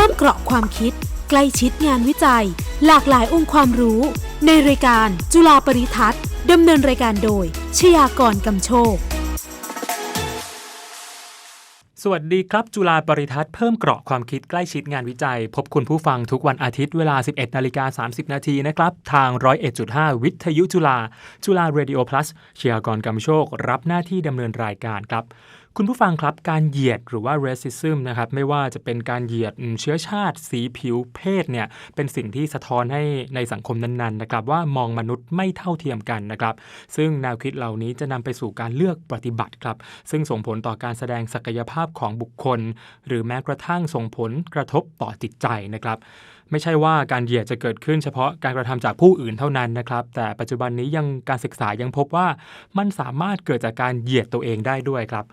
พิ่มเกราะความคิด ใกล้ชิดงานวิจัย หลากหลายองค์ความรู้ ในรายการจุฬาปริทัศน์ดำเนินรายการโดย ชยากรกำโชค สวัสดีครับ จุฬาปริทัศน์เพิ่มเกราะความคิดใกล้ชิดงานวิจัย พบคุณผู้ฟังทุกวันอาทิตย์เวลา 11นาฬิกา30 นาทีนะครับ ทาง 101.5 วิทยุจุฬาจุฬา Radio Plus เชียร์กรกำโชค รับหน้าที่ดำเนินรายการครับ คุณผู้ฟังครับการเหยียดหรือว่า racism นะครับไม่ว่าจะเป็นการเหยียดเชื้อชาติ สีผิวเพศเนี่ยเป็นสิ่งที่สะท้อนให้ในสังคมนั้นๆนะครับว่ามองมนุษย์ไม่เท่าเทียมกันนะครับ ซึ่งแนวคิดเหล่านี้จะนำไปสู่การเลือกปฏิบัติครับ ซึ่งส่งผลต่อการแสดงศักยภาพของบุคคล หรือแม้กระทั่งส่งผลกระทบต่อจิตใจนะครับไม่ใช่ว่าการเหยียดจะเกิดขึ้นเฉพาะการกระทำจากผู้อื่นเท่านั้นนะครับ แต่ปัจจุบันนี้ยังการศึกษายังพบว่ามันสามารถเกิดจากการเหยียดตัวเองได้ด้วยครับ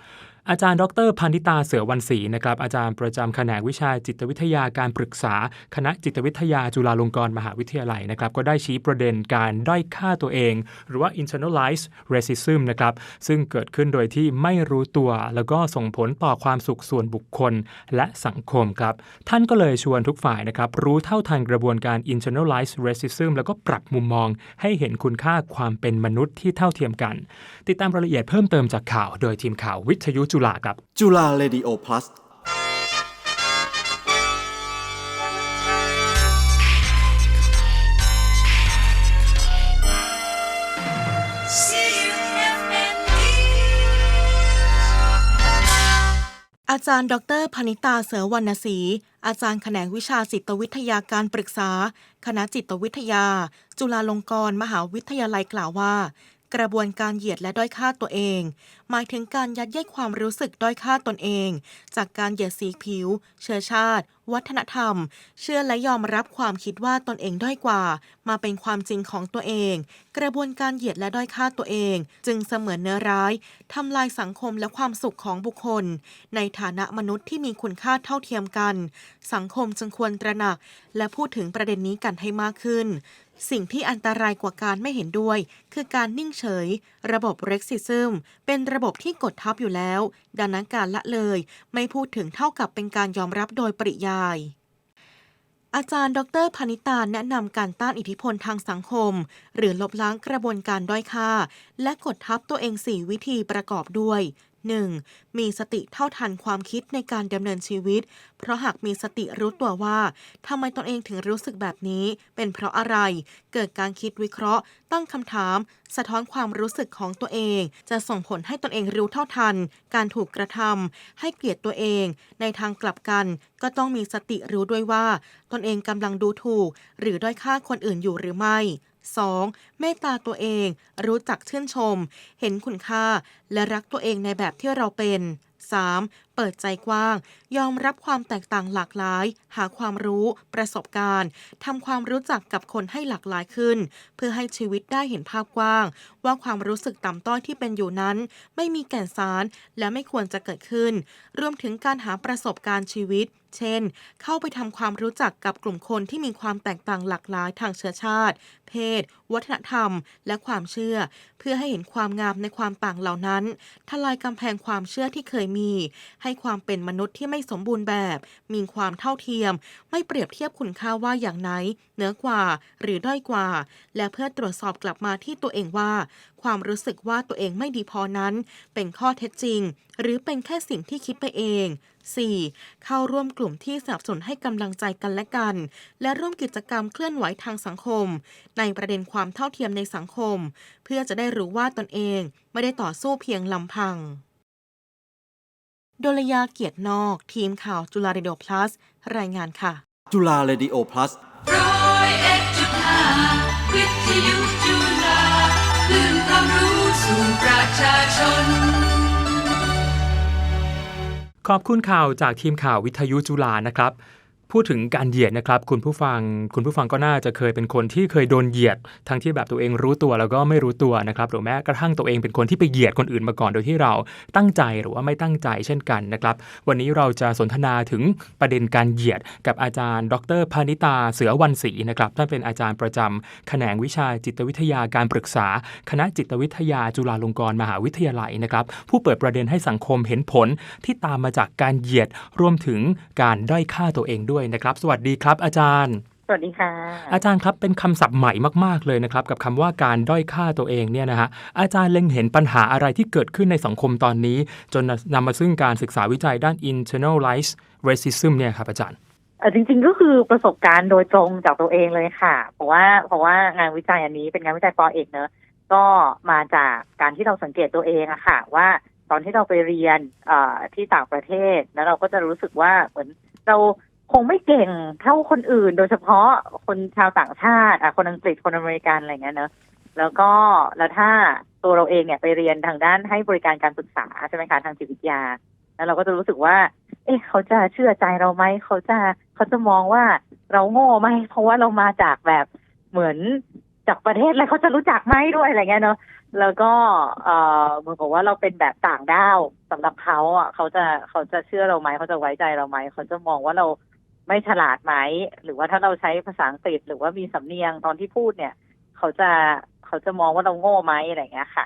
อาจารย์ดรพันธิตาเสือวันศรีนะครับอาจารย์ประจำแขนงวิชาจิตวิทยาการปรึกษา คณะจิตวิทยาจุฬาลงกรณ์มหาวิทยาลัยนะครับก็ได้ชี้ประเด็นการด้อยค่าตัวเอง หรือว่า internalized racism นะครับซึ่งเกิดขึ้นโดยที่ไม่รู้ตัว แล้วก็ส่งผลต่อความสุขส่วนบุคคลและสังคมครับ ท่านก็เลยชวนทุกฝ่ายนะครับรู้เท่าทันกระบวนการ internalized racism แล้วก็ปรับมุมมอง ให้เห็นคุณค่าความเป็นมนุษย์ที่เท่าเทียมกัน ติดตามรายละเอียดเพิ่มเติมจากข่าว โดยทีมข่าววิทยุจุฬาครับ จุฬาเรดิโอ plus อาจารย์ ดรพนิตาเสือวรรณศรี อาจารย์แขนงวิชาจิตวิทยาการปรึกษา คณะจิตวิทยา จุฬาลงกรณ์มหาวิทยาลัยกล่าวว่า กระบวนการเหยียดและด้อยค่าตัวเอง หมายถึงการยัดเยียดความรู้สึกด้อยค่าตนเอง จากการเหยียดสีผิว เชื้อชาติ วัฒนธรรม เชื่อและยอมรับความคิดว่าตนเองด้อยกว่า มาเป็นความจริงของตัวเอง กระบวนการเหยียดและด้อยค่าตัวเอง จึงเสมือนเนื้อร้ายทำลายสังคมและความสุขของบุคคล ในฐานะมนุษย์ที่มีคุณค่าเท่าเทียมกัน สังคมจึงควรตระหนัก และพูดถึงประเด็นนี้กันให้มากขึ้น สิ่งที่อันตรายกว่าการไม่เห็นด้วย คือการนิ่งเฉย ระบบเร็กซิซึมเป็นระบบที่กดทับอยู่แล้ว ดังนั้นการละเลย ไม่พูดถึงเท่ากับเป็นการยอมรับโดยปริยายอาจารย์ ดรพนิตาแนะนำการต้านอิทธิพลทางสังคม หรือลบล้างกระบวนการด้อยค่า และกดทับตัวเอง4วิธีประกอบด้วย 1. มีสติเท่าทันความคิดในการดำเนินชีวิต เพราะหากมีสติรู้ตัวว่าทำไมตนเองถึงรู้สึกแบบนี้ เป็นเพราะอะไร เกิดการคิดวิเคราะห์ ตั้งคำถาม สะท้อนความรู้สึกของตัวเอง จะส่งผลให้ตนเองรู้เท่าทัน การถูกกระทำให้เกลียดตัวเอง ในทางกลับกัน ก็ต้องมีสติรู้ด้วยว่า ตนเองกำลังดูถูก หรือด้อยค่าคนอื่นอยู่หรือไม่ 2. เมตตาตัวเอง รู้จักชื่นชม เห็นคุณค่า และรักตัวเองในแบบที่เราเป็น 3. เปิดใจกว้าง ยอมรับความแตกต่างหลากหลาย หาความรู้ ประสบการณ์ทำความรู้จักกับคนให้หลากหลายขึ้น เพื่อให้ชีวิตได้เห็นภาพกว้าง ว่าความรู้สึกต่ำต้อยที่เป็นอยู่นั้น ไม่มีแก่นสารและไม่ควรจะเกิดขึ้น รวมถึงการหาประสบการณ์ชีวิต เช่น เข้าไปทำความรู้จักกับกลุ่มคนที่มีความแตกต่างหลากหลายทางเชื้อชาติ เพศ วัฒนธรรม และความเชื่อ เพื่อให้เห็นความงามในความต่างเหล่านั้น ทลายกำแพงความเชื่อที่เคยมี ให้ความเป็นมนุษย์ที่ไม่สมบูรณ์แบบ มีความเท่าเทียม ไม่เปรียบเทียบคุณค่าว่าอย่างไหนเหนือกว่าหรือด้อยกว่า และเพื่อตรวจสอบกลับมาที่ตัวเองว่า ความรู้สึกว่าตัวเองไม่ดีพอนั้น เป็นข้อเท็จจริง หรือเป็นแค่สิ่งที่คิดไปเอง 4. เข้าร่วมกลุ่มที่สนับสนุนให้กำลังใจกันและกัน และร่วมกิจกรรมเคลื่อนไหวทางสังคม ในประเด็นความเท่าเทียมในสังคม เพื่อจะได้รู้ว่าตนเองไม่ได้ต่อสู้เพียงลำพังดลยาเกียรตินอก ทีมข่าวจุฬาเรดิโอ plus รายงานค่ะ จุฬาเรดิโอ plus ร้อยเอ็ดจุดห้าวิทยุจุฬาค ลื่นความรู้สู่ประชาชน ขอบคุณข่าวจากทีมข่าววิทยุจุฬานะครับ พูดถึงการเหยียดนะครับ คุณผู้ฟังคุณผู้ฟังก็น่าจะเคยเป็นคนที่เคยโดนเหยียด ทั้งที่แบบตัวเองรู้ตัวแล้วก็ไม่รู้ตัวนะครับหรือแม้กระทั่งตัวเองเป็นคนที่ไปเหยียดคนอื่นมาก่อนโดยที่เราตั้งใจหรือว่าไม่ตั้งใจเช่นกันนะครับวันนี้เราจะสนทนาถึงประเด็นการเหยียด กับอาจารย์ ดรพานิตาเสือวันศรีนะครับท่านเป็นอาจารย์ประจำแขนงวิชาจิตวิทยาการปรึกษา คณะจิตวิทยาจุฬาลงกรณ์มหาวิทยาลัยนะครับผู้เปิดประเด็นให้สังคมเห็นผลที่ตามมาจากการเหยียดรวมถึงการด้อยค่าตัวเองด้วยด้วยนะครับ สวัสดีครับอาจารย์ สวัสดีค่ะ อาจารย์ครับเป็นคำศัพท์ใหม่มากๆเลยนะครับ กับคำว่าการด้อยค่าตัวเองเนี่ยนะฮะอาจารย์เล็งเห็นปัญหาอะไรที่เกิดขึ้นในสังคมตอนนี้ จนนำมาซึ่งการศึกษาวิจัยด้าน internalized racism เนี่ยครับอาจารย์เออจริงๆก็คือประสบการณ์โดยตรงจากตัวเองเลยค่ะ เพราะว่าเพราะว่างานวิจัยอันนี้เป็นงานวิจัยปอเอกเนอะก็มาจากการที่เราสังเกตตัวเองอะค่ะ ว่าตอนที่เราไปเรียนเอ่อที่ต่างประเทศ แล้วเราก็จะรู้สึกว่าเหมือนเรา คงไม่เก่งเท่าคนอื่น โดยเฉพาะคนชาวต่างชาติอะคนอังกฤษคนอเมริกันอะไรเงี้ยเนอะแล้วก็แล้วถ้าตัวเราเองเนี่ยไปเรียนทางด้านให้บริการการปรึกษาใช่ไหมคะทางจิตวิทยา แล้วเราก็จะรู้สึกว่า เอ๊ะเขาจะเชื่อใจเราไหมเขาจะเขาจะมองว่าเราโง่ไหมเพราะว่าเรามาจากแบบเหมือนจากประเทศอะไรเขาจะรู้จักไหมด้วยอะไรเงี้ยเนาะแล้วก็เอ่อเหมือนกับว่าเราเป็นแบบต่างด้าวสำหรับเขาอะเขาจะเขาจะเชื่อเราไหมเขาจะไว้ใจเราไหมเขาจะมองว่าเรา ไม่ฉลาดไหม หรือว่าถ้าเราใช้ภาษาอังกฤษ หรือว่ามีสำเนียงตอนที่พูดเนี่ย เขาจะเขาจะมองว่าเราโง่ไหมอะไรเงี้ยค่ะ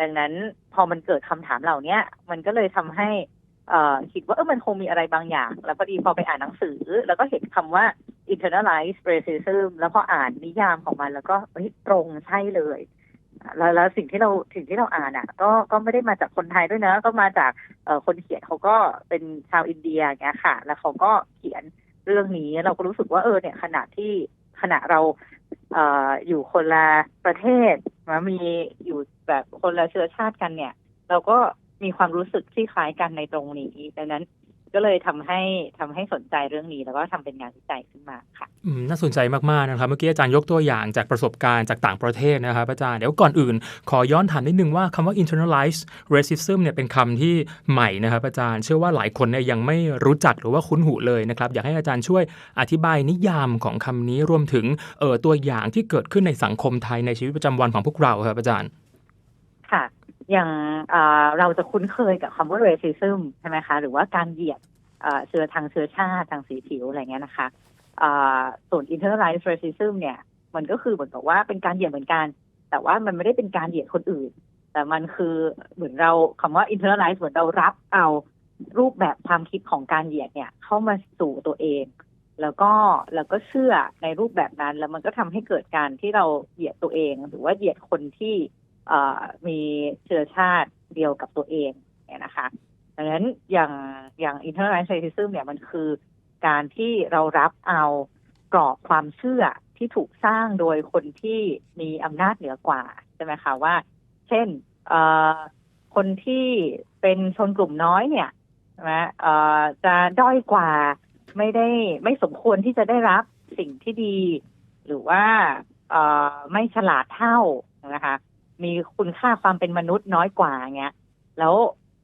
ดังนั้นพอมันเกิดคำถามเหล่าเนี้ย มันก็เลยทำให้เอ่อคิดว่าเออมันคงมีอะไรบางอย่าง แล้วพอดีพอไปอ่านหนังสือ แล้วก็เห็นคำว่า internalized racism แล้วพออ่านนิยามของมัน แล้วก็เฮ้ยตรงใช่เลยแล้วแล้วสิ่งที่เราสิ่งที่เราอ่านอะ ก็ก็ไม่ได้มาจากคนไทยด้วยนะ ก็มาจากเอ่อคนเขียนเขาก็เป็นชาวอินเดียอย่างเงี้ยค่ะ แล้วเขาก็เขียน เรื่องนี้ เราก็รู้สึกว่าเออเนี่ยขณะที่ขณะเราเอออยู่คนละประเทศมามีอยู่แบบคนละเชื้อชาติกันเนี่ย เราก็มีความรู้สึกที่คล้ายกันในตรงนี้ดังนั้น ก็เลยทำให้ทำให้สนใจเรื่องนี้ แล้วก็ทำเป็นงานวิจัยขึ้นมาค่ะอืมน่าสนใจมากๆนะครับ เมื่อกี้อาจารย์ยกตัวอย่างจากประสบการณ์จากต่างประเทศนะครับอาจารย์เดี๋ยวก่อนอื่น ขอย้อนถามนิดนึงว่าคำว่า internalized racism เนี่ยเป็นคำที่ใหม่นะครับอาจารย์ เชื่อว่าหลายคนเนี่ยยังไม่รู้จักหรือว่าคุ้นหูเลยนะครับอยากให้อาจารย์ช่วยอธิบายนิยามของคำนี้รวมถึงเอ่อตัวอย่างที่เกิดขึ้นในสังคมไทยในชีวิตประจำวันของพวกเราครับอาจารย์ค่ะ อย่างเราจะคุ้นเคยกับคำว่า racism ใช่ไหมคะ หรือว่าการเหยียดเชื้อทางเชื้อชาติทางสีผิวอะไรเงี้ยนะคะเอ่อส่วน internalized racism เนี่ย มันก็คือเหมือนกับว่าเป็นการเหยียดเหมือนกัน แต่ว่ามันไม่ได้เป็นการเหยียดคนอื่น แต่มันคือเหมือนเราคำว่า internalize เหมือนเรารับเอารูปแบบความคิดของการเหยียดเนี่ย เข้ามาสู่ตัวเอง แล้วก็แล้วก็เชื่อในรูปแบบนั้น แล้วมันก็ทำให้เกิดการที่เราเหยียดตัวเอง หรือว่าเหยียดคนที่ มีเชื้อชาติเดียวกับตัวเองเนี่ยนะคะดังนั้นอย่างอย่าง internalized racism เนี่ยมันคือการที่เรารับเอากรอบความเชื่อที่ถูกสร้างโดยคนที่มีอำนาจเหนือกว่าใช่ไหมคะว่า เช่นคนที่เป็นชนกลุ่มน้อยเนี่ยใช่ไหมจะด้อยกว่าไม่ได้ไม่สมควรที่จะได้รับสิ่งที่ดี หรือว่าไม่ฉลาดเท่านะคะ มีคุณค่าความเป็นมนุษย์น้อยกว่าเงี้ยแล้ว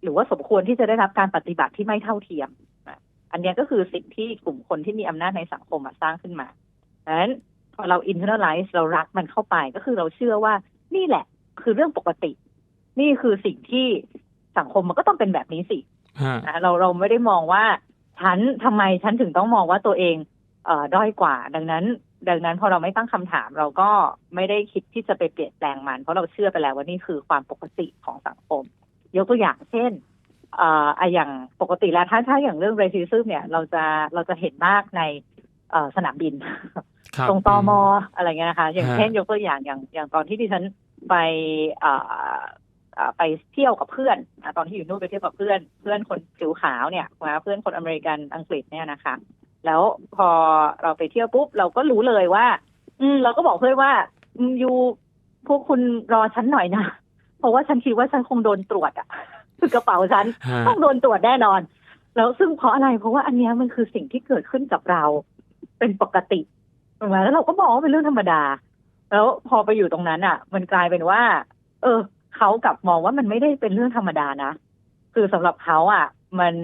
หรือว่าสมควรที่จะได้รับการปฏิบัติที่ไม่เท่าเทียมนะอันเนี้ยก็คือสิ่งที่กลุ่มคนที่มีอำนาจในสังคมอะสร้างขึ้นมาดังนั้นพอเรา internalize เรารักมันเข้าไปก็คือเราเชื่อว่านี่แหละ คือเรื่องปกติ นี่คือสิ่งที่สังคมมันก็ต้องเป็นแบบนี้สิฮะนะเราเราไม่ได้มองว่าฉันทำไมฉันถึงต้องมองว่าตัวเองเอ่อด้อยกว่า ดังนั้น ดังนั้นพอเราไม่ตั้งคำถามเราก็ไม่ได้คิดที่จะไปเปลี่ยนแปลงมัน เพราะเราเชื่อไปแล้วว่านี่คือความปกติของสังคม ยกตัวอย่างเช่นเอ่ออะอย่างปกติแล้วถ้าถ้าอย่างเรื่อง racism เนี่ยเราจะเราจะเห็นมากในเอ่อสนามบินครับตรงตอมออะไรเงี้ยนะคะ อย่างฮะเช่นยกตัวอย่างอย่างอย่างตอนที่ดิฉันไปเอ่อเอ่อไปเที่ยวกับเพื่อนอะตอนที่อยู่นู่นไปเที่ยวกับเพื่อน เพื่อนคนผิวขาวเนี่ยนะเพื่อนคนอเมริกันอังกฤษเนี่ยนะคะ แล้วพอเราไปเที่ยวปุ๊บเราก็รู้เลยว่า อืม เราก็บอกเพื่อนว่าอืมยูพวกคุณรอฉันหน่อยนะเพราะว่าฉันคิดว่าฉันคงโดนตรวจอะคือกระเป๋าฉันฮะต้องโดนตรวจแน่นอน แล้วซึ่งเพราะอะไรเพราะว่าอันเนี้ยมันคือสิ่งที่เกิดขึ้นกับเรา เป็นปกติถูกไหมแล้วเราก็มองว่าเป็นเรื่องธรรมดา แล้วพอไปอยู่ตรงนั้นอะ มันกลายเป็นว่า เออเขากลับมองว่ามันไม่ได้เป็นเรื่องธรรมดานะคือสำหรับเขาอะ มัน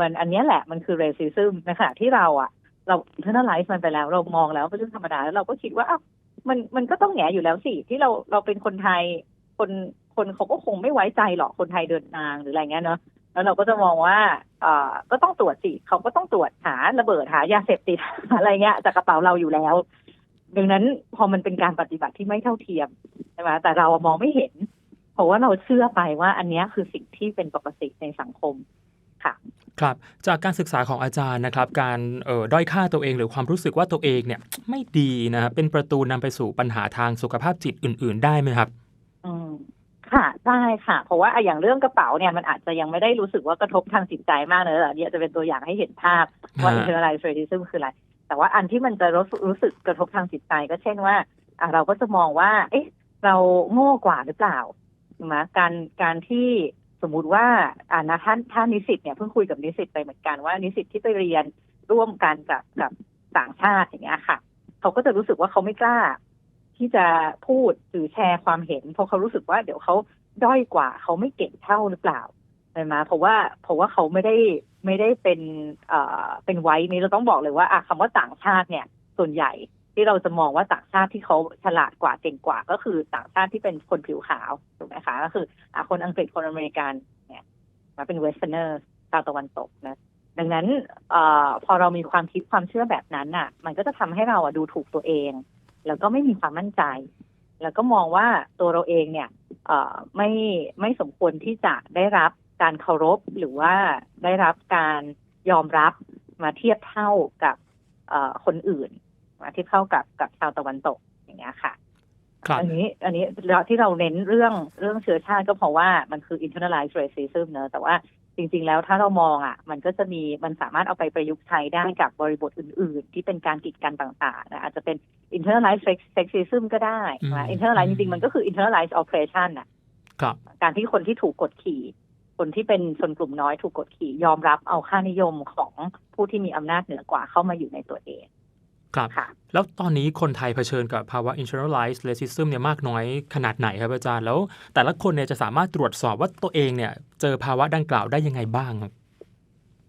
มันอันนี้แหละมันคือ racism ในขณะที่เราอะเรา internalize มันไปแล้ว เรามองแล้วเป็นเรื่องธรรมดาแล้วเราก็คิดว่าอ้าวมันมันก็ต้องแหงอยู่แล้วสิที่เราเราเป็นคนไทยคนคนเขาก็คงไม่ไว้ใจหรอกคนไทยเดินทางหรืออะไรเงี้ยเนาะแล้วเราก็จะมองว่าเอ่อก็ต้องตรวจสิเขาก็ต้องตรวจหาระเบิดหายาเสพติดอะไรเงี้ยจากกระเป๋าเราอยู่แล้ว ดังนั้นพอมันเป็นการปฏิบัติที่ไม่เท่าเทียมใช่ไหมแต่เรามองไม่เห็น เพราะว่าเราเชื่อไปว่าอันนี้คือสิ่งที่เป็นปกติในสังคม ค่ะครับจากการศึกษาของอาจารย์นะครับ การเอ่อด้อยค่าตัวเองหรือความรู้สึกว่าตัวเองเนี่ยไม่ดีนะครับเป็นประตูนำไปสู่ปัญหาทางสุขภาพจิตอื่น ๆ ได้ไหมครับอืมค่ะได้ค่ะ เพราะว่าอะอย่างเรื่องกระเป๋าเนี่ยมันอาจจะยังไม่ได้รู้สึกว่ากระทบทางจิตใจมากเนอะเนี่ยจะเป็นตัวอย่างให้เห็นภาพว่าฮะ internalized racism คืออะไร แต่ว่าอันที่มันจะรู้สึกรู้สึกกระทบทางจิตใจก็เช่นว่าอะเราก็จะมองว่า เอ๊ะ เราโง่กว่าหรือเปล่าถูกไหมการการที่ สมมุติว่าอ่านะท่านท่านนิสิตเนี่ยเพิ่งคุยกับนิสิตไปเหมือนกันว่านิสิตที่ไปเรียนร่วมกันกับกับต่างชาติอย่างเงี้ยค่ะ เขาก็จะรู้สึกว่าเขาไม่กล้า ที่จะพูดหรือแชร์ความเห็น เพราะเขารู้สึกว่าเดี๋ยวเขาด้อยกว่าเขาไม่เก่งเท่าหรือเปล่าใช่ไหมเพราะว่าเพราะว่าเขาไม่ได้ไม่ได้เป็นเอ่อเป็นไว้นี้เราต้องบอกเลยว่าอะคำว่าต่างชาติเนี่ย ส่วนใหญ่ ที่เราจะมองว่าต่างชาติที่เขาฉลาดกว่าเก่งกว่า ก็คือต่างชาติที่เป็นคนผิวขาวถูกไหมคะก็คืออคนอังกฤษคนอเมริกันเนี่ยมาเป็นเวสเทเนอร์ชาวตะวันตกนะดังนั้นอพอเรามีความคิดความเชื่อแบบนั้นอะ มันก็จะทำให้เราอะดูถูกตัวเอง แล้วก็ไม่มีความมั่นใจ แล้วก็มองว่าตัวเราเองเนี่ยไม่ไม่สมควรที่จะได้รับการเคารพหรือว่าได้รับการยอมรับมาเทียบเท่ากับคนอื่น ทียบเท่ากับกับชาวตะวันตกอย่างเงี้ยค่ะครับอันนี้อันนี้เราที่เราเน้นเรื่องเรื่องเชื้อชาติก็เพราะว่ามันคือ internalized racism เนอะแต่ว่าจริง ๆ แล้วถ้าเรามองอะ มันก็จะมีมันสามารถเอาไปประยุกต์ใช้ได้กับบริบทอื่น ๆ ที่เป็นการกีดกันต่างๆนะอาจจะเป็น internalized sex- sexism ก็ได้นะอืม internalized จริง ๆ มันก็คือ internalized oppression น่ะครับการที่คนที่ถูกกดขี่ คนที่เป็นชนกลุ่มน้อยถูกกดขี่ยอมรับเอาค่านิยมของผู้ที่มีอำนาจเหนือกว่าเข้ามาอยู่ในตัวเอง ครับค่ะแล้วตอนนี้คนไทยเผชิญกับภาวะ internalized racism เนี่ยมากน้อยขนาดไหนครับอาจารย์ แล้วแต่ละคนเนี่ยจะสามารถตรวจสอบว่าตัวเองเนี่ย เจอภาวะดังกล่าวได้ยังไงบ้างครับ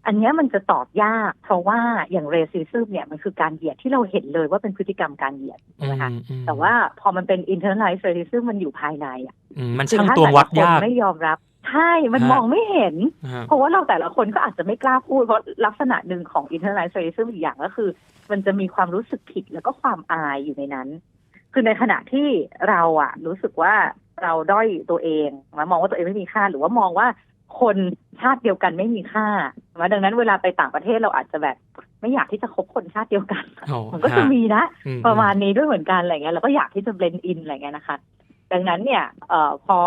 อันเนี้ยมันจะตอบยาก เพราะว่าอย่าง racism เนี่ยมันคือการเหยียดที่เราเห็นเลยว่าเป็นพฤติกรรมการเหยียดใช่ไหมคะอืมอืมแต่ว่าพอมันเป็น internalized racism มันอยู่ภายในอะอืมมันช่างตวงวัดยากคือถ้แต่ละคนไม่ยอมรับใช่ มันฮะมองไม่เห็นฮะเพราะว่าเราแต่ละคนก็อาจจะไม่กล้าพูด เพราะลักษณะหนึ่งของ internalized racism อีกอย่างก็คือ มันจะมีความรู้สึกผิดแล้วก็ความอายอยู่ในนั้น คือในขณะที่เราอะรู้สึกว่าเราด้อยตัวเองมองว่าตัวเองไม่มีค่า หรือว่ามองว่าคนชาติเดียวกันไม่มีค่ามาดังนั้นเวลาไปต่างประเทศเราอาจจะแบบไม่อยากที่จะคบคนชาติเดียวกันโอ้มันก็จะฮะมีนะอืประมาณนี้ด้วยเหมือนกันอะไรเงี้ยเราก็อยากที่จะเบลนอินอะไรเงี้ยนะคะ ดังนั้นเนี่ยเอ่อพอ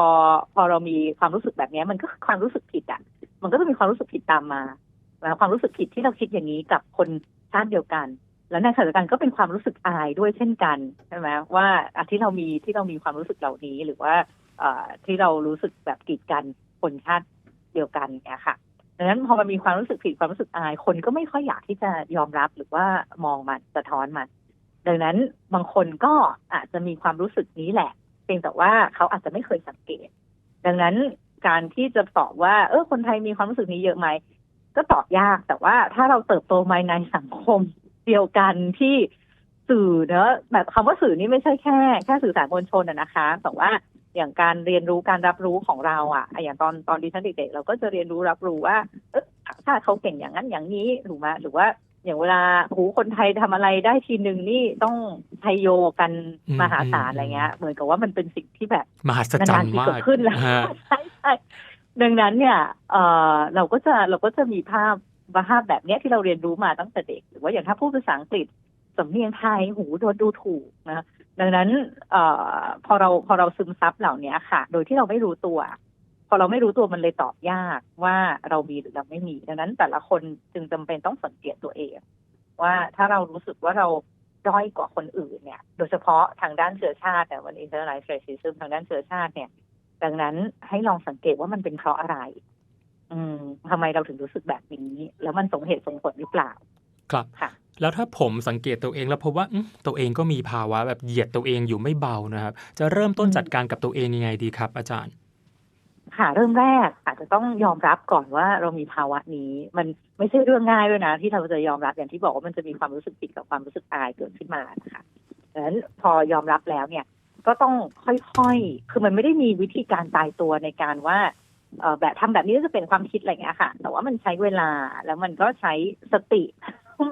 พอเรามีความรู้สึกแบบนี้มันก็ความรู้สึกผิดอะ มันก็จะมีความรู้สึกผิดตามมาแล้วความรู้สึกผิดที่เราคิดอย่างนี้กับคนชาติเดียวกัน แล้วในขณะเดียวกันก็เป็นความรู้สึกอายด้วยเช่นกันใช่ไหมว่าอะที่เรามีที่เรามีความรู้สึกเหล่านี้หรือว่าเอ่อที่เรารู้สึกแบบกีดกันคนชาติเดียวกันเนี่ยค่ะดังนั้นพอมันมีความรู้สึกผิดความรู้สึกอายคนก็ไม่ค่อยอยากที่จะยอมรับหรือว่ามองมันสะท้อนมันดังนั้นบางคนก็อาจจะมีความรู้สึกนี้แหละ พียงแต่ว่าเขาอาจจะไม่เคยสังเกต ดังนั้นการที่จะตอบว่า เออคนไทยมีความรู้สึกนี้เยอะไหมก็ตอบยากแต่ว่าถ้าเราเติบโตมาในสังคมเดียวกันที่สื่อเนอะแบบคำว่าสื่อนี่ไม่ใช่แค่แค่สื่อสารมวลชนอะนะคะ แต่ว่าอย่างการเรียนรู้การรับรู้ของเราอะอะอย่างตอนตอนดิฉันเด็กๆเราก็จะเรียนรู้รับรู้ว่า เออต่าเขาเก่งอย่างนั้นอย่างนี้ถูกไหมหรือว่า อย่างเวลาหูคนไทยทำอะไรได้ทีหนึ่งนี่ต้องไทยโยกันอืมมหาศาลอะไรเงี้ย เหมือนกับว่ามันเป็นสิ่งที่แบบมหัศจรนารนย์ๆทีมาเกิกดขึ้นแล้วฮะใช่ใช่ดังนั้นเนี่ยเออเราก็จะเราก็จะมีภาพภาพแบบเนี้ยที่เราเรียนรู้มาตั้งแต่เด็ก หรือว่าอย่างถ้าพูดภาษาอังกฤษสำเนียงไทยหูโดนดูถูกนะดังนั้นเอ่อพอเราพอเราซึมซับเหล่านี้ค่ะ โดยที่เราไม่รู้ตัว พอเราไม่รู้ตัวมันเลยตอบยากว่าเรามีหรือเราไม่มี ดังนั้นแต่ละคนจึงจำเป็นต้องสังเกตตัวเอง ว่าถ้าเรารู้สึกว่าเราด้อยกว่าคนอื่นเนี่ย โดยเฉพาะทางด้านเชื้อชาติแต่วัน internalized racism ทางด้านเชื้อชาติเนี่ย ดังนั้นให้ลองสังเกตว่ามันเป็นเพราะอะไร อืมทำไมเราถึงรู้สึกแบบนี้ แล้วมันสมเหตุสมผลหรือเปล่า ครับค่ะแล้วถ้าผมสังเกตตัวเองแล้วพบว่าอื้อตัวเองก็มีภาวะแบบเหยียดตัวเองอยู่ไม่เบานะครับ จะเริ่มต้นอืมจัดการกับตัวเองยังไงดีครับ อาจารย์ ค่ะเริ่มแรกอาจจะต้องยอมรับก่อนว่าเรามีภาวะนี้ มันไม่ใช่เรื่องง่ายด้วยนะ ที่เราจะยอมรับอย่างที่บอกว่ามันจะมีความรู้สึกผิดกับความรู้สึกอายเกิดขึ้นมานะคะดังนั้นพอยอมรับแล้วเนี่ย ก็ต้องค่อยๆ คือมันไม่ได้มีวิธีการตายตัวในการว่าเอ่อแบบทำแบบนี้จะเป็นความคิดอะไรอย่างเงี้ยค่ะ แต่ว่ามันใช้เวลาแล้วมันก็ใช้สติ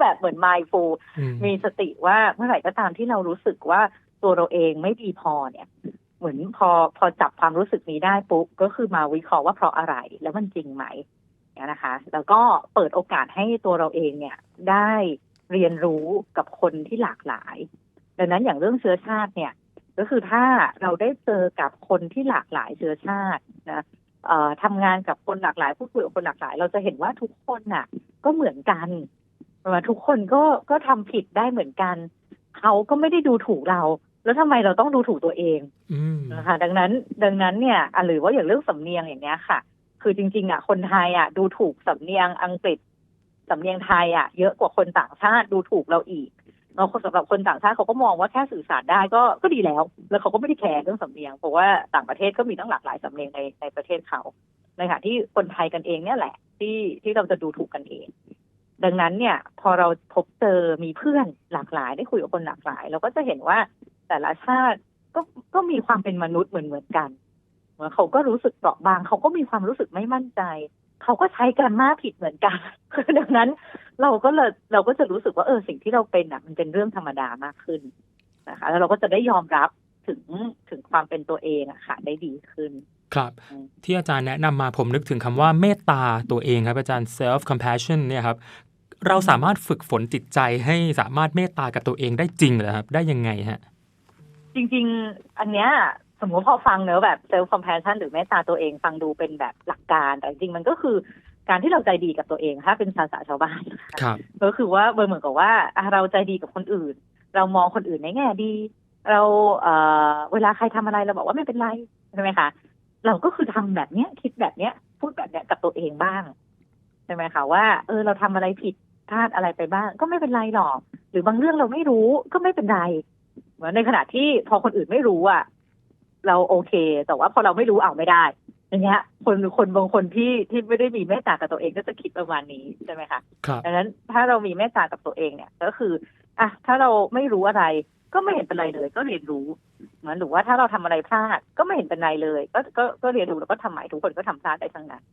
แบบเหมือน mindful อืมมีสติว่าเมื่อไหร่ก็ตามที่เรารู้สึกว่าตัวเราเองไม่ดีพอเนี่ย เหมือนพอพอจับความรู้สึกนี้ได้ปุ๊บก็คือมาวิเคราะห์ว่าเพราะอะไรแล้วมันจริงไหมเนี่ยนะคะ แล้วก็เปิดโอกาสให้ตัวเราเองเนี่ยได้เรียนรู้กับคนที่หลากหลาย ดังนั้นอย่างเรื่องเชื้อชาติเนี่ย ก็คือถ้าเราได้เจอกับคนที่หลากหลายเชื้อชาตินะเอ่อทำงานกับคนหลากหลายพูดคุยกับคนหลากหลาย เราจะเห็นว่าทุกคนน่ะ ก็เหมือนกันว่าทุกคนก็ก็ทำผิดได้เหมือนกัน เขาก็ไม่ได้ดูถูกเรา แล้วทำไมเราต้องดูถูกตัวเองอืมนะคะดังนั้นดังนั้นเนี่ยอะหรือว่าอย่างเรื่องสำเนียงอย่างเนี้ยค่ะ คือจริง ๆ อะ คนไทยอะ ดูถูกสำเนียงอังกฤษสำเนียงไทยอะเยอะกว่าคนต่างชาติดูถูกเราอีกเราสำหรับคนต่างชาติเขาก็มองว่าแค่สื่อสารได้ก็ก็ดีแล้ว แล้วเขาก็ไม่ได้แคร์เรื่องสำเนียงเพราะว่าต่างประเทศก็มีตั้งหลากหลายสำเนียงในในประเทศเขาในขณะที่คนไทยกันเองเนี่ยแหละ ที่ที่เราจะดูถูกกันเอง ดังนั้นเนี่ย พอเราพบเจอมีเพื่อนหลากหลายได้คุยกับคนหลากหลาย เราก็จะเห็นว่า แต่ละชาติก็ก็มีความเป็นมนุษย์เหมือนเหมือนกันเหมือนเขาก็รู้สึกเปราะบาง เขาก็มีความรู้สึกไม่มั่นใจ เขาก็ใช้การมาผิดเหมือนกันดังนั้นเราก็เลยเราก็จะรู้สึกว่าเออสิ่งที่เราเป็นอะมันเป็นเรื่องธรรมดามากขึ้นนะคะ แล้วเราก็จะได้ยอมรับถึงถึงความเป็นตัวเองอะค่ะ ได้ดีขึ้น ครับอืมที่อาจารย์แนะนำมาผมนึกถึงคำว่าเมตตาตัวเองครับอาจารย์ self compassion เนี่ยครับ เราสามารถฝึกฝนจิตใจให้สามารถเมตตากับตัวเองได้จริงเหรอครับ ได้ยังไงฮะ จริง ๆ อันเนี้ยสมมติพอฟังเนอะแบบ self compassion หรือเมตตาตัวเองฟังดูเป็นแบบหลักการ แต่จริงๆมันก็คือการที่เราใจดีกับตัวเองถ้าเป็นภาษาชาวบ้านนะคะครับก็คือว่าเหมือนกับว่าอะเราใจดีกับคนอื่น เรามองคนอื่นในแง่ดี เราเอ่อเวลาใครทำอะไรเราบอกว่าไม่เป็นไรใช่ไหมคะเราก็คือทำแบบเนี้ยคิดแบบเนี้ย พูดแบบเนี้ยกับตัวเองบ้างใช่ไหมคะว่าเออเราทำอะไรผิดพลาดอะไรไปบ้าง ก็ไม่เป็นไรหรอก หรือบางเรื่องเราไม่รู้ก็ไม่เป็นไร เหมือนในขณะที่พอคนอื่นไม่รู้อะเราโอเค แต่ว่าพอเราไม่รู้เอาไม่ได้อย่างเงี้ย คนคนบางคนที่ที่ไม่ได้มีเมตตากับตัวเองก็จะคิดประมาณนี้ใช่ไหมคะครับดังนั้นถ้าเรามีเมตตากับตัวเองเนี่ย ก็คืออะถ้าเราไม่รู้อะไร ก็ไม่เห็นเป็นไรเลย ก็เรียนรู้เหมือนหรือว่าถ้าเราทำอะไรพลาดก็ไม่เห็นเป็นไรเลย ก็ก็ก็เรียนรู้แล้วก็ทำใหม่ทุกคนก็ทำพลาดได้ทั้งนั้น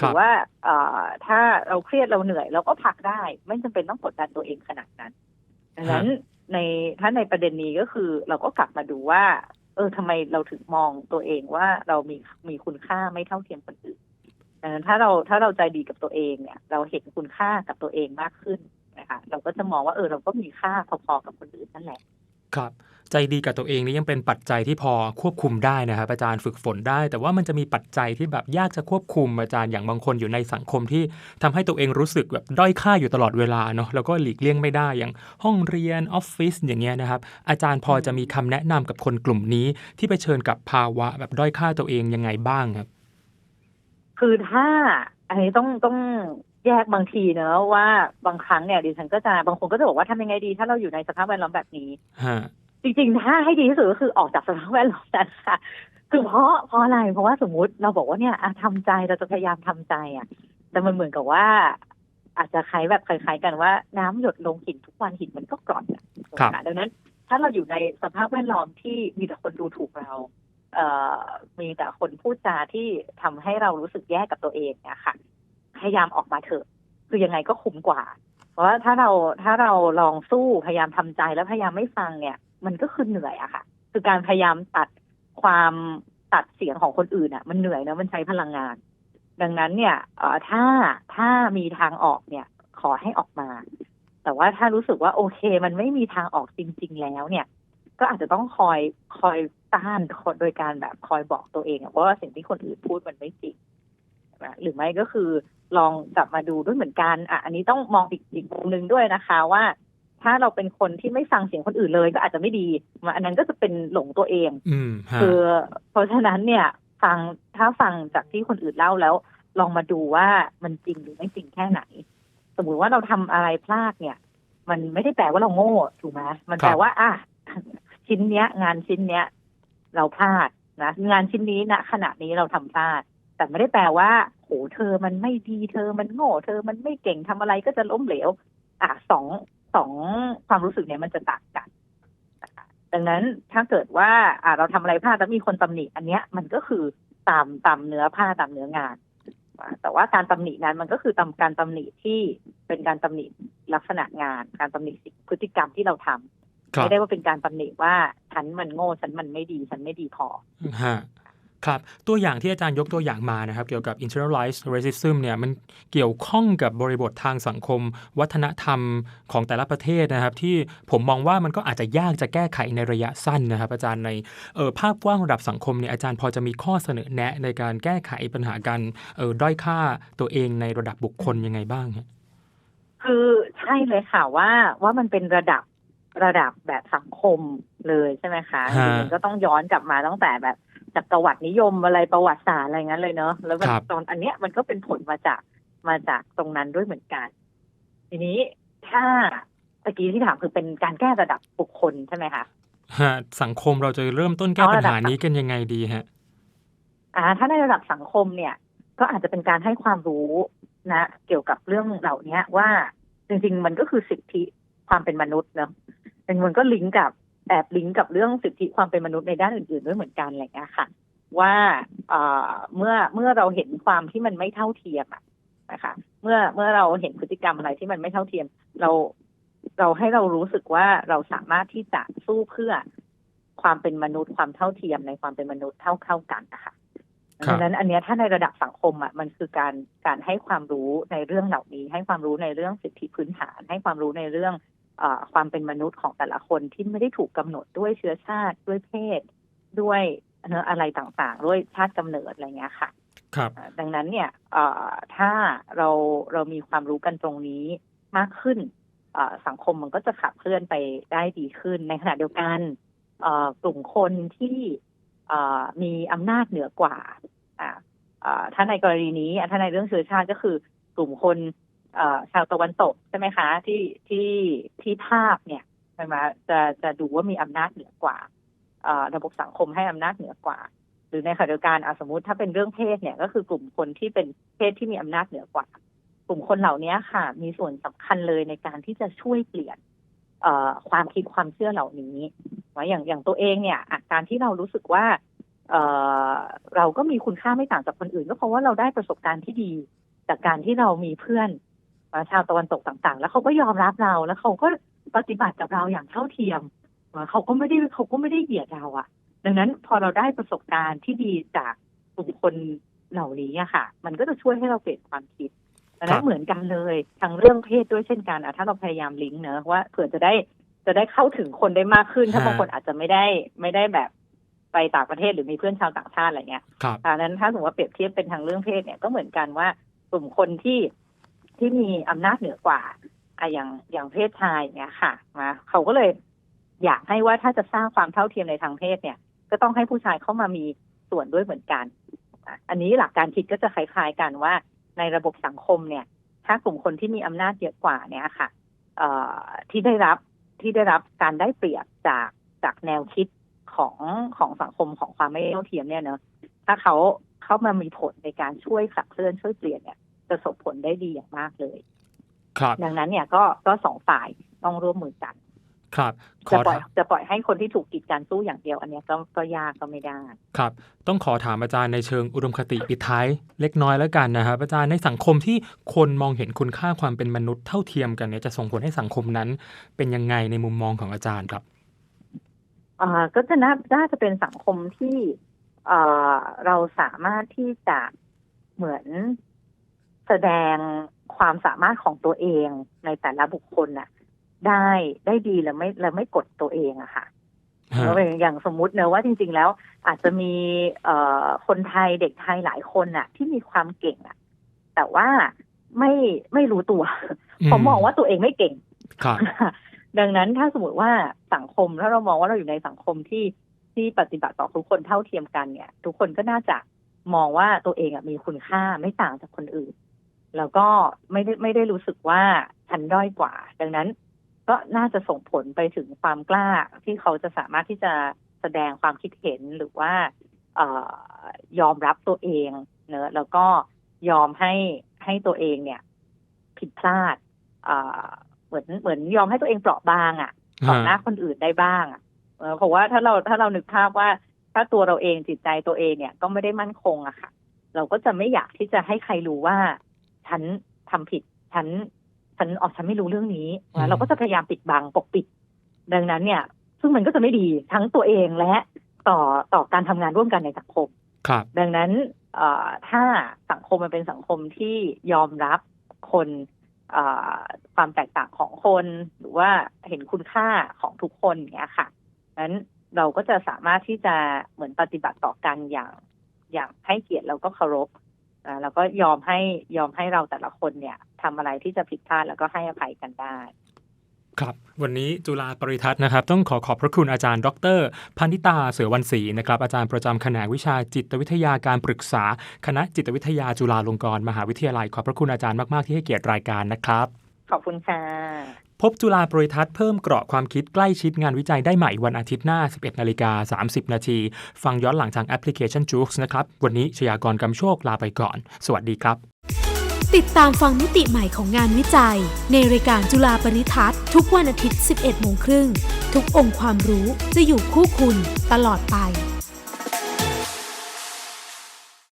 คหรัรืบอว่าเอ่อถ้าเราเครียดเราเหนื่อยเราก็พักได้ ไม่จำเป็นต้องกดดันตัวเองขนาดนั้นดังนั้น ในถ้าในประเด็นนี้ก็คือ เราก็กลับมาดูว่า เออทำไมเราถึงมองตัวเองว่าเรามีมีคุณค่าไม่เท่าเทียมคนอื่นดังนั้นถ้าเราถ้าเราใจดีกับตัวเองเนี่ย เราเห็นคุณค่ากับตัวเองมากขึ้นนะคะเราก็จะมองว่าเออเราก็มีค่าพอๆกับคนอื่นนั่นแหละ ครับ ใจดีกับตัวเองนี่ยังเป็นปัจจัยที่พอควบคุมได้นะครับอาจารย์ฝึกฝนได้ แต่ว่ามันจะมีปัจจัยที่แบบยากจะควบคุมอาจารย์อย่างบางคนอยู่ในสังคมที่ทำให้ตัวเองรู้สึกแบบด้อยค่าอยู่ตลอดเวลาเนาะแล้วก็หลีกเลี่ยงไม่ได้อย่างห้องเรียนออฟฟิศอย่างเงี้ยนะครับอาจารย์พอจะมีคำแนะนำกับคนกลุ่มนี้ที่ไปเชิญกับภาวะแบบด้อยค่าตัวเองยังไงบ้างครับ คือถ้าอันนี้ต้องต้องแยกบางทีเนอะว่าบางครั้งเนี่ยดิฉันก็จะบางคนก็จะบอกว่าทำยังไงดี ถ้าเราอยู่ในสภาพแวดล้อมแบบนี้ฮะ จริงๆ ถ้าให้ดีที่สุดก็คือออกจากสภาพแวดล้อมนั้นค่ะ คือเพราะเพราะอะไร เพราะว่าสมมุติเราบอกว่าเนี่ยอะทำใจเราจะพยายามทำใจอะ แต่มันเหมือนกับว่า อาจจะคล้ายแบบคล้ายๆกันว่าน้ำหยดลงหินทุกวันหินมันก็กร่อนอะครับดังนั้น ถ้าเราอยู่ในสภาพแวดล้อมที่มีแต่คนดูถูกเราเอ่อมีแต่คนพูดจาที่ทำให้เรารู้สึกแย่กับตัวเองเนี่ยค่ะ พยายามออกมาเถอะ คือยังไงก็คุ้มกว่า เพราะว่าถ้าเราถ้าเราลองสู้พยายามทำใจแล้วพยายามไม่ฟังเนี่ย มันก็คือเหนื่อยอะค่ะ คือการพยายามตัดความตัดเสียงของคนอื่นอะมันเหนื่อยนะมันใช้พลังงาน ดังนั้นเนี่ยเอ่อถ้าถ้ามีทางออกเนี่ย ขอให้ออกมา แต่ว่าถ้ารู้สึกว่าโอเค มันไม่มีทางออกจริง ๆ แล้วเนี่ย ก็อาจจะต้องคอยคอยต้านโดยการแบบคอยบอกตัวเองว่าสิ่งที่คนอื่นพูดมันไม่จริงใช่ไหมหรือไม่ก็คือลองกลับมาดูด้วยเหมือนกันอะอันนี้ต้องมองอีกอีกมุมหนึ่งด้วยนะคะว่า ถ้าเราเป็นคนที่ไม่ฟังเสียงคนอื่นเลยก็อาจจะไม่ดีอันนั้นก็จะเป็นหลงตัวเองอืมฮะคือเพราะฉะนั้นเนี่ยฟังถ้าฟังจากที่คนอื่นเล่าแล้ว ลองมาดูว่ามันจริงหรือไม่จริงแค่ไหน สมมุติว่าเราทำอะไรพลาดเนี่ย มันไม่ได้แปลว่าเราโง่ถูกไหมมันแปลว่า อะชิ้นเนี้ย งานชิ้นเนี้ย เราพลาดนะงานชิ้นนี้ณขณะนี้เราทำพลาด แต่ไม่ได้แปลว่าโหเธอมันไม่ดีเธอมันโง่ เธอมันไม่เก่งทำอะไรก็จะล้มเหลว อะสอง สองความรู้สึกเนี่ยมันจะต่างกันนะคะดังนั้นถ้าเกิดว่าอะเราทำอะไรพลาดแล้วมีคนตำหนิ อันเนี้ยมันก็คือตามตามเนื้อผ้าตามเนื้องาน แต่ว่าการตำหนินั้นมันก็คือตามการตำหนิที่เป็นการตำหนิลักษณะงาน การตำหนิสิ่งพฤติกรรมที่เราทำครับไม่ได้ว่าเป็นการตำหนิว่าฉันมันโง่ฉันมันไม่ดีฉันไม่ดีพอฮะ ครับ ตัวอย่างที่อาจารย์ยกตัวอย่างมานะครับเกี่ยวกับ internalized racism เนี่ยมันเกี่ยวข้องกับบริบททางสังคม วัฒนธรรมของแต่ละประเทศนะครับ ที่ผมมองว่ามันก็อาจจะยากจะแก้ไขในระยะสั้นนะครับ อาจารย์ในเออภาพกว้างระดับสังคมเนี่ยอาจารย์พอจะมีข้อเสนอแนะในการแก้ไขปัญหาการเออด้อยค่าตัวเองในระดับบุคคลยังไงบ้างฮะคือใช่เลยค่ะว่าว่ามันเป็นระดับระดับแบบสังคมเลยใช่ไหมคะฮะมันก็ต้องย้อนกลับมาตั้งแต่แบบ จักรวรรดินิยมอะไรประวัติศาสตร์อะไรงั้นเลยเนอะแล้วมันครับตอนอันเนี้ยมันก็เป็นผลมาจากมาจากตรงนั้นด้วยเหมือนกัน ทีนี้ถ้าตะกี้ที่ถามคือเป็นการแก้ระดับบุคคลใช่ไหมคะฮะสังคมเราจะเริ่มต้นแก้เอาปัญระดับหานี้กันยังไงดีฮะอ่าถ้าในระดับสังคมเนี่ย ก็อาจจะเป็นการให้ความรู้นะ เกี่ยวกับเรื่องเหล่านี้ว่าจริง ๆ มันก็คือสิทธิความเป็นมนุษย์เนาะเป็นมันก็ลิงก์กับ แอบลิงก์กับเรื่องสิทธิความเป็นมนุษย์ในด้านอื่นๆด้วยเหมือนกันอะไรอย่างเงี้ยค่ะ ว่าเอ่อเมื่อเมื่อเราเห็นความที่มันไม่เท่าเทียมอะนะคะ เมื่อเมื่อเราเห็นพฤติกรรมอะไรที่มันไม่เท่าเทียม เราเราให้เรารู้สึกว่าเราสามารถที่จะสู้เพื่อความเป็นมนุษย์ความเท่าเทียมในความเป็นมนุษย์เท่าเท่าๆกันนะคะครับดังนั้นอันเนี้ยถ้าในระดับสังคมอะมันคือการการให้ความรู้ในเรื่องเหล่านี้ ให้ความรู้ในเรื่องสิทธิพื้นฐาน ให้ความรู้ในเรื่องเออ ความเป็นมนุษย์ของแต่ละคนที่ไม่ได้ถูกกำหนดด้วยเชื้อชาติด้วยเพศ ด้วยเนื้อะอะไรต่างๆ ด้วยชาติกำเนิดอะไรเงี้ยค่ะ ครับอ่าดังนั้นเนี่ยเอ่อถ้าเราเรามีความรู้กันตรงนี้มากขึ้นเอ่อสังคมมันก็จะขับเคลื่อนไปได้ดีขึ้น ในขณะเดียวกันเอ่อกลุ่มคนที่เอ่อมีอำนาจเหนือกว่าอ่าเอ่อถ้าในกรณีนี้อะถ้าในเรื่องเชื้อชาติก็คือกลุ่มคนเอ่อ ชาวตะวันตกใช่ไหมคะ ที่ที่ที่ภาพเนี่ยใช่ไหมจะจะดูว่ามีอำนาจเหนือกว่าระบบสังคมให้อำนาจเหนือกว่า หรือในขณะเดียวกันอะสมมติถ้าเป็นเรื่องเพศเนี่ยก็คือกลุ่มคนที่เป็นเพศที่มีอำนาจเหนือกว่า กลุ่มคนเหล่านี้ค่ะ มีส่วนสำคัญเลยในการที่จะช่วยเปลี่ยนความคิดความเชื่อเหล่านี้ว่าอย่างอย่างตัวเองเนี่ยอะการที่เรารู้สึกว่าเราก็มีคุณค่าไม่ต่างจากคนอื่น ก็เพราะว่าเราได้ประสบการณ์ที่ดี จากการที่เรามีเพื่อน ชาวตะวันตกต่างๆ แล้วเขาก็ยอมรับเราแล้วเขาก็ปฏิบัติกับเราอย่างเท่าเทียมเอ่อเขาก็ไม่ได้เขาก็ไม่ได้เหยียดเราอะดังนั้นพอเราได้ประสบการณ์ที่ดีจากกลุ่มคนเหล่านี้อะค่ะ มันก็จะช่วยให้เราเปลี่ยนความคิดดังครันั้นบเหมือนกันเลยทั้งเรื่องเพศด้วยเช่นกันอะถ้าเราพยายามลิงก์เนอะว่าเผื่อจะได้จะได้เข้าถึงคนได้มากขึ้น ถ้าบางคนอาจจะไม่ได้ไม่ได้แบบไปต่างประเทศหรือมีเพื่อนชาวต่างชาติอะไรเงี้ยครับดังนั้นถ้าสมมติว่าเปรียบเทียบเป็นทางเรื่องเพศเนี่ยก็เหมือนกันว่ากลุ่มคนที่ ที่มีอำนาจเหนือกว่าอะอย่างอย่างเพศชายเนี่ยค่ะมาเขาก็เลยอยากให้ว่าถ้าจะสร้างความเท่าเทียมในทางเพศเนี่ย ก็ต้องให้ผู้ชายเข้ามามีส่วนด้วยเหมือนกัน อันนี้หลักการคิดก็จะคล้ายๆกันว่าในระบบสังคมเนี่ย ถ้ากลุ่มคนที่มีอำนาจเยอะกว่าเนี่ยค่ะเอ่อที่ได้รับที่ได้รับการได้เปรียบจากจากแนวคิดของของสังคมของความไม่เท่าเทียมเนี่ยเนอะถ้าเขาเข้ามามีผลในการช่วยขับเคลื่อนช่วยเปลี่ยนเนี่ย จะส่งผลได้ดีอย่างมากเลย ครับ ดังนั้นเนี่ยก็ก็สองฝ่ายต้องร่วมมือกัน ครับขจะอปล่อยถามจะปล่อยให้คนที่ถูกกีดกันสู้อย่างเดียว อันเนี้ยก็ก็ยากก็ไม่ได้ ครับ ต้องขอถามอาจารย์ในเชิงอุดมคติปิดท้ายเล็กน้อยแล้วกันนะครับอาจารย์ในสังคมที่คนมองเห็นคุณค่าความเป็นมนุษย์เท่าเทียมกันเนี่ยจะส่งผลให้สังคมนั้น เป็นยังไงในมุมมองของอาจารย์ครับอ่าก็จะน่าน่าจะเป็นสังคมที่เอ่อเราสามารถที่จะเหมือน แสดงความสามารถของตัวเองในแต่ละบุคคลน่ะ ได้ได้ดีและไม่และไม่กดตัวเองอะค่ะฮะแล้วอย่างอย่างสมมุติเนอะว่าจริง ๆ แล้ว อาจจะมีเอ่อคนไทยเด็กไทยหลายคนน่ะ ที่มีความเก่งอะแต่ว่าไม่ไม่รู้ตัวเพราะมองว่าตัวเองไม่เก่งครับดังนั้นถ้าสมมติว่าสังคมถ้าเรามองว่าเราอยู่ในสังคมที่ที่ปฏิบัติต่อทุกคนเท่าเทียมกันเนี่ย ทุกคนก็น่าจะมองว่าตัวเองอะมีคุณค่าไม่ต่างจากคนอื่น แล้วก็ไม่ได้ไม่ได้รู้สึกว่าฉันด้อยกว่า ดังนั้น ก็น่าจะส่งผลไปถึงความกล้าที่เขาจะสามารถที่จะแสดงความคิดเห็นหรือว่าเอ่อยอมรับตัวเองเนอะแล้วก็ยอมให้ให้ตัวเองเนี่ย ผิดพลาดเอ่อเหมือนเหมือนยอมให้ตัวเองเปราะบางอะ่ะต่อหน้าคนอื่นได้บ้างอะเออเพราะว่าถ้าเราถ้าเรานึกภาพว่า ถ้าตัวเราเองจิตใจตัวเองเนี่ยก็ไม่ได้มั่นคงอะค่ะ เราก็จะไม่อยากที่จะให้ใครรู้ว่า ฉันทำผิด ฉัน ฉันอ๋อฉันไม่รู้เรื่องนี้อืมเราก็จะพยายามปิดบังปกปิด ดังนั้นเนี่ย ซึ่งมันก็จะไม่ดีทั้งตัวเองและต่อต่อการทำงานร่วมกันในสังคมครับดังนั้นเอ่อถ้าสังคมมันเป็นสังคมที่ยอมรับคนเอ่อความแตกต่างของคน หรือว่าเห็นคุณค่าของทุกคนอย่างเงี้ยค่ะนั้นเราก็จะสามารถที่จะเหมือนปฏิบัติต่อกันอย่างอย่างให้เกียรติแล้วก็เคารพอ่า แล้วก็ยอมให้ยอมให้เราแต่ละคนเนี่ยทำอะไรที่จะผิดพลาดแล้วก็ให้อภัยกันได้ครับวันนี้จุฬาปริทัศน์นะครับ ต้องขอขอบพระคุณอาจารย์ ดร พันิตาเสือวันศรีนะครับ อาจารย์ประจำแขนงวิชาจิตวิทยาการปรึกษา คณะจิตวิทยาจุฬาลงกรณ์มหาวิทยาลัย ขอบพระคุณอาจารย์มาก ๆ ที่ให้เกียรติรายการนะครับ ขอบคุณค่ะ พบจุฬาปริทัศน์เพิ่มเกราะความคิดใกล้ชิดงานวิจัยได้ใหม่วันอาทิตย์หน้า 11 นาฬิกา 30 นาที ฟังย้อนหลังทางแอปพลิเคชันจู๊กนะครับ วันนี้ชยากรกำโชคลาไปก่อน สวัสดีครับ ติดตามฟังมิติใหม่ของงานวิจัย ในรายการจุฬาปริทัศน์ทุกวันอาทิตย์ 11 โมงครึ่ง ทุกองค์ความรู้จะอยู่คู่คุณตลอดไป